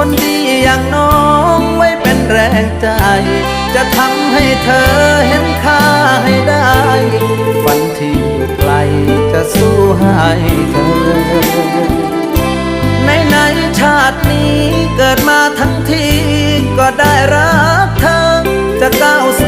คนดีอย่างน้องไว้เป็นแรงใจ จะทำให้เธอเห็นค่าให้ได้ฝันที่อยู่ไกลจะสู้ให้เธอในในชาตินี้เกิดมาทั้งทีก็ได้รักเธอ จะก้าวสู่